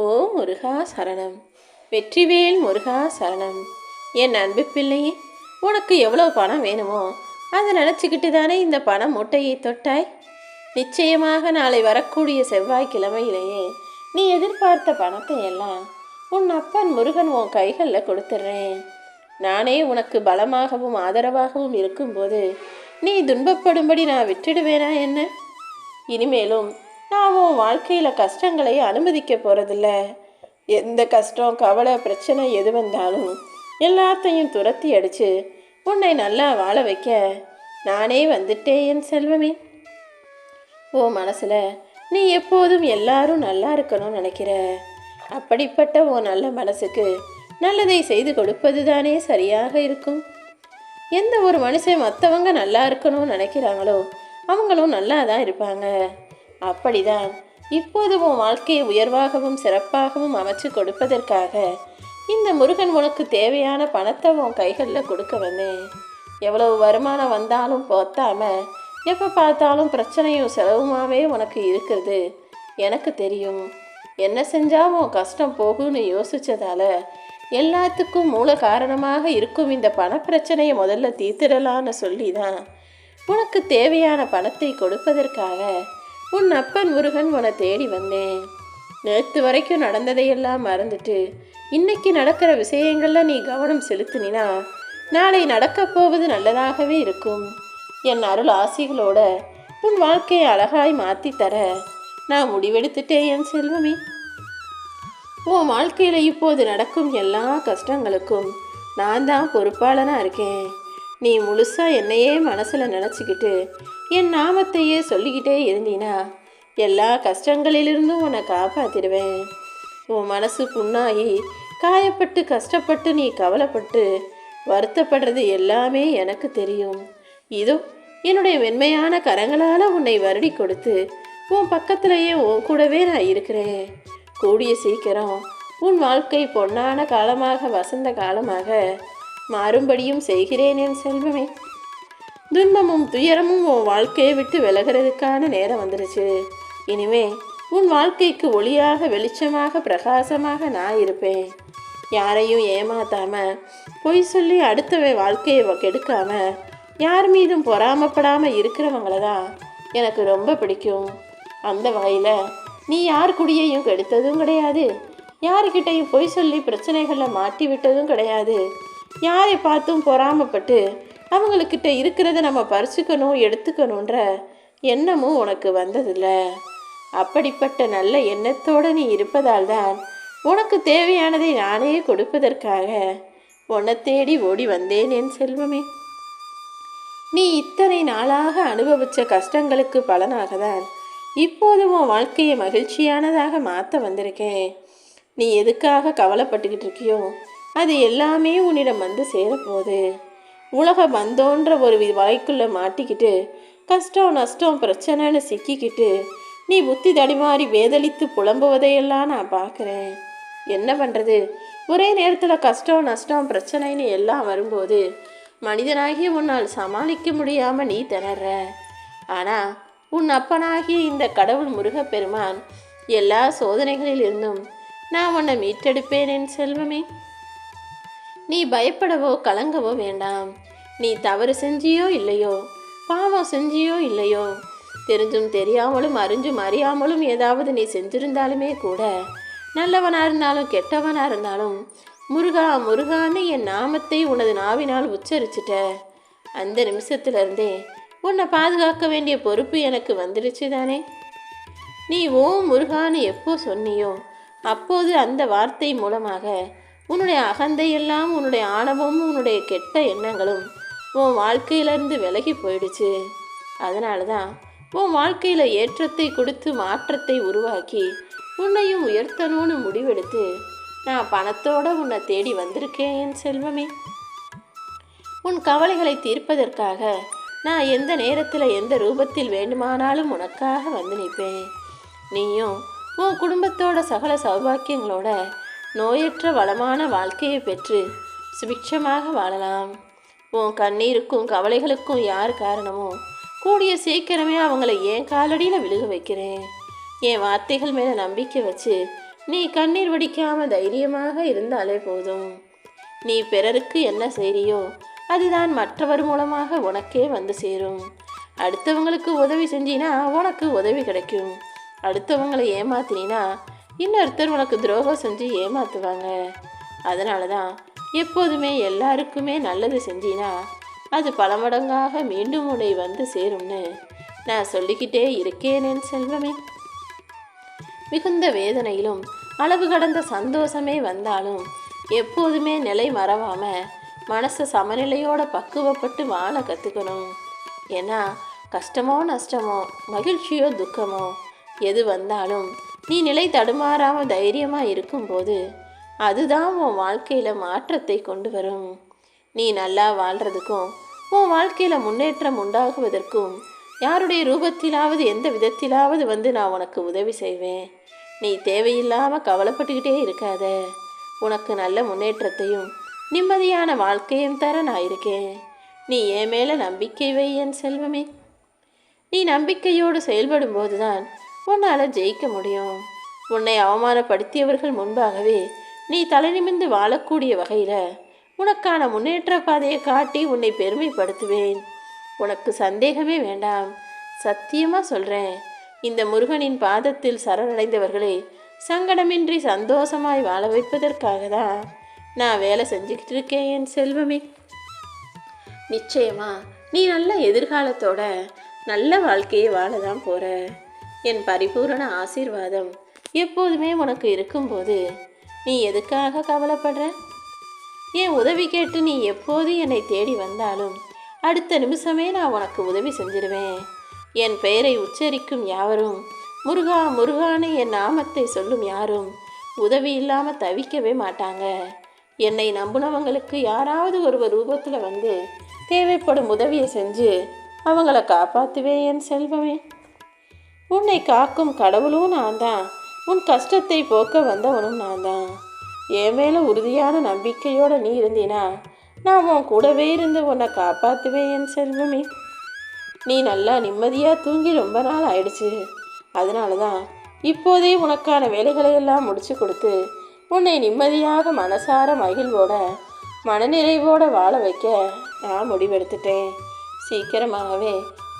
ஓ முருகா சரணம். வெற்றிவேல் முருகா சரணம். என் அன்பு பிள்ளையே உனக்கு எவ்வளோ பணம் வேணுமோ அதை நினச்சிக்கிட்டு தானே இந்த பண மூட்டையை தொட்டாய்? நிச்சயமாக நாளை வரக்கூடிய செவ்வாய்க்கிழமையிலேயே நீ எதிர்பார்த்த பணத்தை எல்லாம் உன் அப்பன் முருகன் உன் கைகளில் கொடுத்துட்றேன். நானே உனக்கு பலமாகவும் ஆதரவாகவும் இருக்கும்போது நீ துன்பப்படும்படி நான் விட்டுடுவேனா என்ன? இனிமேலும் நான் உன் வாழ்க்கையில் கஷ்டங்களை அனுமதிக்க போகிறதில்ல எந்த கஷ்டம் கவலை பிரச்சனை எது வந்தாலும் எல்லாத்தையும் துரத்தி அடித்து உன்னை நல்லா வாழ வைக்க நானே வந்துட்டேன் என் செல்வமே. ஓ மனசில் நீ எப்போதும் எல்லாரும் நல்லா இருக்கணும்னு நினைக்கிற? அப்படிப்பட்ட ஓ நல்ல மனசுக்கு நல்லதை செய்து கொடுப்பது தானே சரியாக இருக்கும். எந்த ஒரு மனுஷன் மற்றவங்க நல்லா இருக்கணும்னு நினைக்கிறாங்களோ அவங்களும் நல்லா தான் இருப்பாங்க. அப்படிதான். இப்போது உன் வாழ்க்கையை உயர்வாகவும் சிறப்பாகவும் அமைச்சு கொடுப்பதற்காக இந்த முருகன் உனக்கு தேவையான பணத்தை உன் கைகளில் கொடுக்க வந்தேன். எவ்வளவு வருமானம் வந்தாலும் போத்தாம எப்போ பார்த்தாலும் பிரச்சனையும் செலவுமாவே உனக்கு இருக்கிறது. எனக்கு தெரியும். என்ன செஞ்சால் உன் கஷ்டம் போகும்னு யோசித்ததால் எல்லாத்துக்கும் மூல காரணமாக இருக்கும் இந்த பணப்பிரச்சனையை முதல்ல தீர்த்திடலான்னு சொல்லி தான் உனக்கு தேவையான பணத்தை கொடுப்பதற்காக உன் அப்பன் முருகன் உன்னை தேடி வந்தேன். நேற்று வரைக்கும் நடந்ததையெல்லாம் மறந்துட்டு இன்னைக்கு நடக்கிற விஷயங்கள்ல நீ கவனம் செலுத்தினா நாளை நடக்கப் போவது நல்லதாகவே இருக்கும். என் அருள் ஆசிகளோட உன் வாழ்க்கையை அழகாய் மாற்றி தர நான் முடிவெடுத்துட்டேன் என் செல்வமே. உன் வாழ்க்கையில் இப்போது நடக்கும் எல்லா கஷ்டங்களுக்கும் நான் தான் பொறுப்பாளனாக இருக்கேன். நீ முழுசாக என்னையே மனசில் நினச்சிக்கிட்டு என் நாமத்தையே சொல்லிக்கிட்டே இருந்தீனா? எல்லா கஷ்டங்களிலிருந்தும் உன்னை காப்பாற்றிடுவேன் உன் மனசு புண்ணாகி காயப்பட்டு கஷ்டப்பட்டு நீ கவலைப்பட்டு வருத்தப்படுறது எல்லாமே எனக்கு தெரியும். இதோ என்னுடைய வெண்மையான கரங்களால் உன்னை வருடி கொடுத்து உன் பக்கத்திலேயே உன் கூடவே நான் இருக்கிறேன். கூடிய சீக்கிரம் உன் வாழ்க்கை பொன்னான காலமாக வசந்த காலமாக மாறும்படியும் செய்கிறேன் என் செல்வமே. துன்பமும் துயரமும் உன் வாழ்க்கையை விட்டு விலகிறதுக்கான நேரம் வந்துருச்சு. இனிமே உன் வாழ்க்கைக்கு ஒளியாக வெளிச்சமாக பிரகாசமாக நான் இருப்பேன். யாரையும் ஏமாத்தாம பொய் சொல்லி அடுத்தவன் வாழ்க்கையை கெடுக்காம யார் மீதும் பொறாமப்படாம இருக்கிறவங்கள தான் எனக்கு ரொம்ப பிடிக்கும். அந்த வகையில் நீ யார் குடியையும் கெடுத்ததும் கிடையாது. யாருக்கிட்டையும் பொய் சொல்லி பிரச்சனைகளில் மாட்டி விட்டதும் கிடையாது. யாரை பார்த்தும் பொறாமப்பட்டு அவங்களுக்கிட்ட இருக்கிறத நம்ம பறிச்சுக்கணும் எடுத்துக்கணுன்ற எண்ணமும் உனக்கு வந்ததில்ல. அப்படிப்பட்ட நல்ல எண்ணத்தோடு நீ இருப்பதால் தான் உனக்கு தேவையானதை நானே கொடுப்பதற்காக உன்னை தேடி ஓடி வந்தேன் என் செல்வமே. நீ இத்தனை நாளாக அனுபவித்த கஷ்டங்களுக்கு பலனாக தான் இப்போது உன் வாழ்க்கையை மகிழ்ச்சியானதாக மாற்ற வந்திருக்கேன். நீ எதுக்காக கவலைப்பட்டுக்கிட்டு இருக்கியோ அது எல்லாமே உன்னிடம் வந்து சேரப்போகுது. உலக பந்தோன்ற ஒரு வி- மாட்டிக்கிட்டு கஷ்டம் நஷ்டம் பிரச்சனைன்னு சிக்கிக்கிட்டு நீ புத்தி தடிமாறி வேதளித்து புலம்புவதையெல்லாம் நான் பார்க்குறேன். என்ன பண்ணுறது ஒரே நேரத்தில் கஷ்டம் நஷ்டம் பிரச்சனைன்னு எல்லாம் வரும்போது மனிதனாகிய உன்னால் சமாளிக்க முடியாமல் நீ திணற. ஆனால் உன் அப்பனாகிய இந்த கடவுள் முருகப்பெருமான் எல்லா சோதனைகளிலிருந்தும் நான் உன்னை மீட்டெடுப்பேன் என் செல்வமே. நீ பயப்படவோ கலங்கவோ வேண்டாம். நீ தவறு செஞ்சியோ இல்லையோ? பாவம் செஞ்சியோ இல்லையோ? தெரிஞ்சும் தெரியாமலும் அறிஞ்சும் அறியாமலும் ஏதாவது நீ செஞ்சிருந்தாலுமே கூட நல்லவனாக இருந்தாலும் கெட்டவனாக இருந்தாலும் முருகா முருகான்னு என் நாமத்தை உனது நாவினால் உச்சரிச்சிட்ட. அந்த நிமிஷத்துலேருந்தே உன்னை பாதுகாக்க வேண்டிய பொறுப்பு எனக்கு வந்துடுச்சு தானே? நீ ஓ முருகான்னு எப்போ சொன்னியோ அப்போது அந்த வார்த்தை மூலமாக உன்னுடைய அகந்தையெல்லாம் உன்னுடைய ஆணவமும் உன்னுடைய கெட்ட எண்ணங்களும் உன் வாழ்க்கையிலேருந்து விலகி போயிடுச்சு. அதனால தான் உன் வாழ்க்கையில் ஏற்றத்தை கொடுத்து மாற்றத்தை உருவாக்கி உன்னையும் உயர்த்தணும்னு முடிவெடுத்து நான் பணத்தோட உன்னை தேடி வந்திருக்கேன் என் செல்வமே. உன் கவலைகளை தீர்ப்பதற்காக நான் எந்த நேரத்தில் எந்த ரூபத்தில் வேண்டுமானாலும் உனக்காக வந்து நிற்பேன். நீயும் உன் குடும்பத்தோட சகல சௌபாக்கியங்களோட நோயற்ற வளமான வாழ்க்கையை பெற்று சுபிக்ஷமாக வாழலாம். உன் கண்ணீருக்கும் கவலைகளுக்கும் யார் காரணமோ? கூடிய சீக்கிரமே அவங்கள என் காலடியில் விழுக வைக்கிறேன். என் வார்த்தைகள் மேலே நம்பிக்கை வச்சு நீ கண்ணீர் வடிக்காமல் தைரியமாக இருந்தாலே போதும். நீ பிறருக்கு என்ன செய்கிறியோ அதுதான் மற்றவர் மூலமாக உனக்கே வந்து சேரும். அடுத்தவங்களுக்கு உதவி செஞ்சினா உனக்கு உதவி கிடைக்கும். அடுத்தவங்களை ஏமாத்தினா இன்னொருத்தர் உனக்கு துரோகம் செஞ்சு ஏமாத்துவாங்க. அதனால தான் எப்போதுமே எல்லாருக்குமே நல்லது செஞ்சினா அது பல மடங்காக மீண்டும் உன்னை வந்து சேரும்னு நான் சொல்லிக்கிட்டே இருக்கேனேன் செல்வமே. மிகுந்த வேதனையிலும் அளவு கடந்த சந்தோஷமே வந்தாலும் எப்போதுமே நிலை மறவாம மனசை சமநிலையோட பக்குவப்பட்டு வாழ கற்றுக்கணும் ஏன்னா கஷ்டமோ நஷ்டமோ மகிழ்ச்சியோ துக்கமோ எது வந்தாலும் நீ நிலை தடுமாறாமல் தைரியமாக இருக்கும்போது அதுதான் உன் வாழ்க்கையில் மாற்றத்தை கொண்டு வரும். நீ நல்லா வாழ்கிறதுக்கும் உன் வாழ்க்கையில் முன்னேற்றம் உண்டாகுவதற்கும் யாருடைய ரூபத்திலாவது எந்த விதத்திலாவது வந்து நான் உனக்கு உதவி செய்வேன். நீ தேவையில்லாமல் கவலைப்பட்டுக்கிட்டே இருக்காத. உனக்கு நல்ல முன்னேற்றத்தையும் நிம்மதியான வாழ்க்கையும் தர நான் இருக்கேன். நீ என் மேலே நம்பிக்கை வை என் செல்வமே. நீ நம்பிக்கையோடு செயல்படும் போதுதான் உன்னால் ஜெயிக்க முடியும். உன்னை அவமானப்படுத்தியவர்கள் முன்பாகவே நீ தலை நிமிந்து வாழக்கூடிய வகையில் உனக்கான முன்னேற்ற பாதையை காட்டி உன்னை பெருமைப்படுத்துவேன். உனக்கு சந்தேகமே வேண்டாம். சத்தியமாக சொல்கிறேன் இந்த முருகனின் பாதத்தில் சரணடைந்தவர்களை சங்கடமின்றி சந்தோஷமாய் வாழ வைப்பதற்காக தான் நான் வேலை செஞ்சுக்கிட்டு இருக்கேன் என் செல்வமே. நிச்சயமா நீ நல்ல எதிர்காலத்தோட நல்ல வாழ்க்கையை வாழ தான் போகிற என் பரிபூரண ஆசீர்வாதம் எப்போதுமே உனக்கு இருக்கும்போது நீ எதுக்காக கவலைப்படுற? என் உதவி கேட்டு நீ எப்போது என்னை தேடி வந்தாலும் அடுத்த நிமிஷமே நான் உனக்கு உதவி செஞ்சிருவேன். என் பெயரை உச்சரிக்கும் யாவரும் முருகா முருகான்னு என் நாமத்தை சொல்லும் யாரும் உதவி இல்லாமல் தவிக்கவே மாட்டாங்க. என்னை நம்புனவங்களுக்கு யாராவது ஒருவர் ரூபத்தில் வந்து தேவைப்படும் உதவியை செஞ்சு அவங்கள காப்பாற்றுவேன் என் செல்வமே. உன்னை காக்கும் கடவுளும் நான் தான் உன் கஷ்டத்தை போக்க வந்தவனும் நான் தான் என் மேலே உறுதியான நம்பிக்கையோட நீ இருந்தினா நான் உன் கூடவே இருந்து உன்னை காப்பாற்றுவேன் என் செல்வமே. நீ நல்லா நிம்மதியாக தூங்கி ரொம்ப நாள் ஆயிடுச்சு. அதனால தான் இப்போதே உனக்கான வேலைகளை எல்லாம் முடிச்சு கொடுத்து உன்னை நிம்மதியாக மனசார மகிழ்வோட மனநிறைவோட வாழ வைக்க நான் முடிவெடுத்துட்டேன். சீக்கிரமாகவே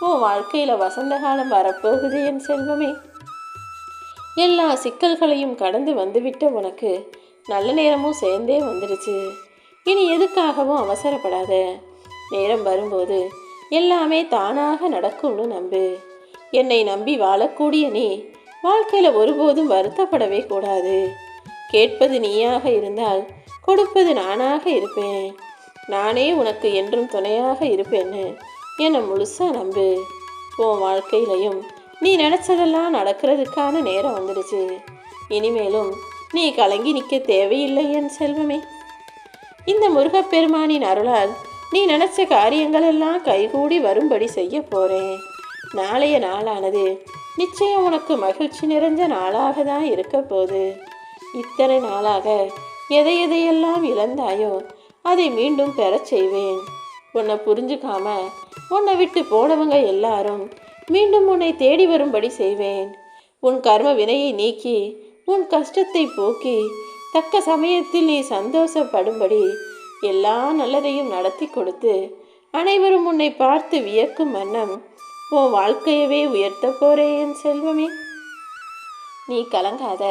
உன் வாழ்க்கையில் வசந்த காலம் வரப்போகுது என் செல்வமே. எல்லா சிக்கல்களையும் கடந்து வந்துவிட்ட உனக்கு நல்ல நேரமும் சேர்ந்தே வந்துடுச்சு இனி எதுக்காகவும் அவசரப்படாத. நேரம் வரும்போது எல்லாமே தானாக நடக்கும்னு நம்பு. என்னை நம்பி வாழக்கூடிய நீ வாழ்க்கையில் ஒருபோதும் வருத்தப்படவே கூடாது. கேட்பது நீயாக இருந்தால் கொடுப்பது நானாக இருப்பேன். நானே உனக்கு என்றும் துணையாக இருப்பேன்னு என்னை முழுசாக நம்பு? உன் வாழ்க்கையிலையும் நீ நினச்சதெல்லாம் நடக்கிறதுக்கான நேரம் வந்துடுச்சு. இனிமேலும் நீ கலங்கி நிற்க தேவையில்லை என் செல்வமே. இந்த முருகப்பெருமானின் அருளால் நீ நினச்ச காரியங்களெல்லாம் கைகூடி வரும்படி செய்ய போகிறேன் நாளைய நாளானது நிச்சயம் உனக்கு மகிழ்ச்சி நிறைஞ்ச நாளாக தான் இருக்க போகுது. இத்தனை நாளாக எதை எதையெல்லாம் இழந்தாயோ அதை மீண்டும் பெறச் செய்வேன். உன்னை புரிஞ்சுக்காம உன்னை விட்டு போனவங்க எல்லாரும் மீண்டும் உன்னை தேடி வரும்படி செய்வேன். உன் கர்ம வினையை நீக்கி உன் கஷ்டத்தை போக்கி தக்க சமயத்தில் நீ சந்தோஷப்படும்படி எல்லா நல்லதையும் நடத்தி கொடுத்து அனைவரும் உன்னை பார்த்து வியக்கும் வண்ணம் உன் வாழ்க்கையவே உயர்த்த போறேன் என் செல்வமே. நீ கலங்காத.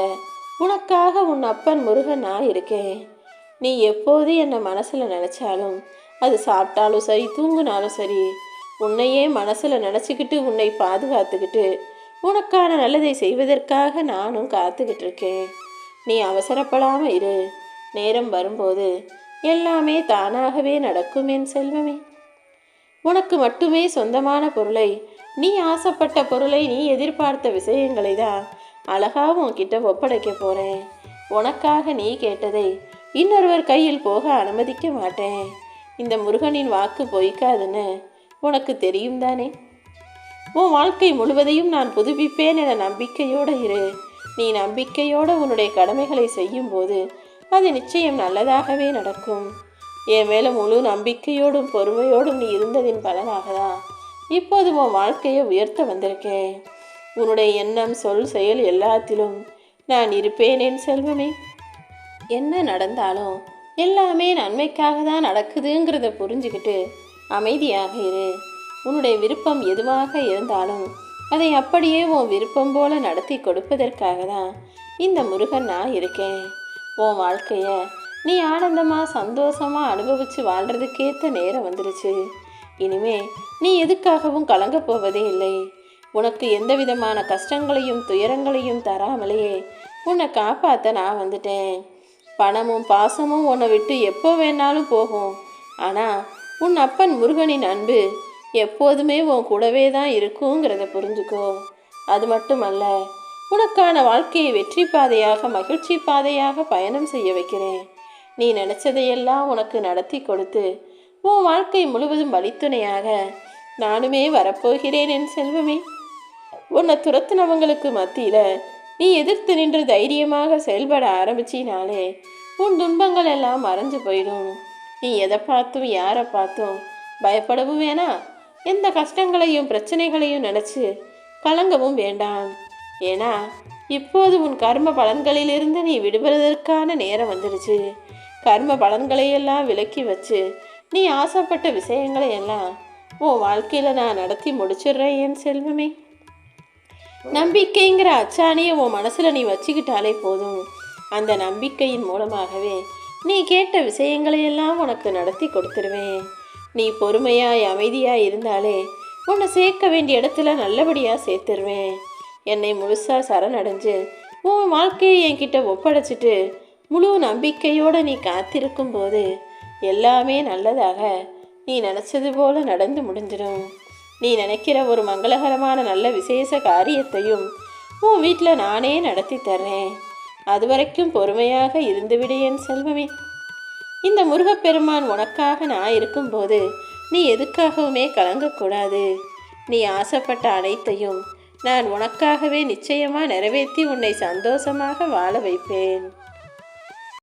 உனக்காக உன் அப்பன் முருகன் நான் இருக்கேன். நீ எப்போது என்னை மனசில் நினச்சாலும் அது சாப்பிட்டாலும் சரி தூங்குனாலும் சரி உன்னையே மனசில் நினச்சிக்கிட்டு உன்னை பாதுகாத்துக்கிட்டு உனக்கான நல்லதை செய்வதற்காக நானும் காத்துக்கிட்டு இருக்கேன் நீ அவசரப்படாமல் இரு. நேரம் வரும்போது எல்லாமே தானாகவே நடக்கும் என் செல்வமே. உனக்கு மட்டுமே சொந்தமான பொருளை நீ ஆசைப்பட்ட பொருளை நீ எதிர்பார்த்த விஷயங்களை தான் அழகாக உன்கிட்ட ஒப்படைக்க போகிறேன் உனக்காக நீ கேட்டதை இன்னொருவர் கையில் போக அனுமதிக்க மாட்டேன். இந்த முருகனின் வாக்கு பொய்க்காதுன்னு உனக்கு தெரியும் தானே உன் வாழ்க்கை முழுவதையும் நான் புதுப்பிப்பேன் என நம்பிக்கையோடு இரு. நீ நம்பிக்கையோடு உன்னுடைய கடமைகளை செய்யும்போது அது நிச்சயம் நல்லதாகவே நடக்கும். என் மேலே முழு நம்பிக்கையோடும் பொறுமையோடும் நீ இருந்ததின் பலனாக தான் இப்போது உன் வாழ்க்கையை உயர்த்த வந்திருக்கேன். உன்னுடைய எண்ணம் சொல் செயல் எல்லாத்திலும் நான் இருப்பேன் என் செல்வமே. என்ன நடந்தாலும் எல்லாமே நன்மைக்காக தான் நடக்குதுங்கிறத புரிஞ்சுக்கிட்டு அமைதியாக இரு. உன்னுடைய விருப்பம் எதுவாக இருந்தாலும் அதை அப்படியே உன் விருப்பம் போல நடத்தி கொடுப்பதற்காக தான் இந்த முருகன் நான் இருக்கேன். உன் வாழ்க்கையை நீ ஆனந்தமாக சந்தோஷமாக அனுபவித்து வாழ்றதுக்கேத்த நேரம் வந்துருச்சு. இனிமே நீ எதுக்காகவும் கலங்க போவதே இல்லை. உனக்கு எந்த விதமான கஷ்டங்களையும் துயரங்களையும் தராமலேயே உன்னை காப்பாற்ற நான் வந்துட்டேன். பணமும் பாசமும் உன்னை விட்டு எப்போ வேணாலும் போகும். ஆனால் உன் அப்பன் முருகனின் அன்பு எப்போதுமே உன் கூடவே தான் இருக்குங்கிறத புரிஞ்சுக்கோ. அது மட்டுமல்ல உனக்கான வாழ்க்கையை வெற்றி பாதையாக மகிழ்ச்சி பாதையாக பயணம் செய்ய வைக்கிறேன். நீ நினச்சதையெல்லாம் உனக்கு நடத்தி கொடுத்து உன் வாழ்க்கை முழுவதும் வழித்துணையாக நானுமே வரப்போகிறேன் என் செல்வமே. உன்னை துரத்துனவங்களுக்கு மத்தியில் நீ எதிர்த்து நின்று தைரியமாக செயல்பட ஆரம்பிச்சினாலே உன் துன்பங்கள் எல்லாம் மறைஞ்சு போயிடும். நீ எதை பார்த்தும் யாரை பார்த்தும் பயப்படவும் வேணாம் எந்த கஷ்டங்களையும் பிரச்சனைகளையும் நினச்சி கலங்கவும் வேண்டாம். ஏன்னா இப்போது உன் கர்ம பலன்களிலிருந்து நீ விடுபடுவதற்கான நேரம் வந்துடுச்சு. கர்ம பலன்களையெல்லாம் விலக்கி வச்சு நீ ஆசைப்பட்ட விஷயங்களை எல்லாம் உன் வாழ்க்கையில் நான் நடத்தி முடிச்சிடுறேன் என் செல்வமே. நம்பிக்கைங்கிற அச்சாணியை உன் மனசில் நீ வச்சுக்கிட்டாலே போதும். அந்த நம்பிக்கையின் மூலமாகவே நீ கேட்ட விஷயங்களையெல்லாம் உனக்கு நடத்தி கொடுத்துருவேன். நீ பொறுமையாய் அமைதியாக இருந்தாலே உன்னை சேர்க்க வேண்டிய இடத்துல நல்லபடியாக சேர்த்துருவேன். என்னை முழுசாக சரணடைஞ்சு உன் வாழ்க்கையை என்கிட்ட ஒப்படைச்சிட்டு முழு நம்பிக்கையோடு நீ காத்திருக்கும் போது எல்லாமே நல்லதாக நீ நினச்சது போல நடந்து முடிஞ்சிடும். நீ நினைக்கிற ஒரு மங்களகரமான நல்ல விசேஷ காரியத்தையும் உன் வீட்டில் நானே நடத்தி தர்றேன். அது வரைக்கும் பொறுமையாக இருந்துவிடு என் செல்வமே. இந்த முருகப்பெருமான் உனக்காக நான் இருக்கும்போது நீ எதுக்காகவுமே கலங்கக்கூடாது. நீ ஆசைப்பட்ட அனைத்தையும் நான் உனக்காகவே நிச்சயமாக நிறைவேற்றி உன்னை சந்தோஷமாக வாழ வைப்பேன்.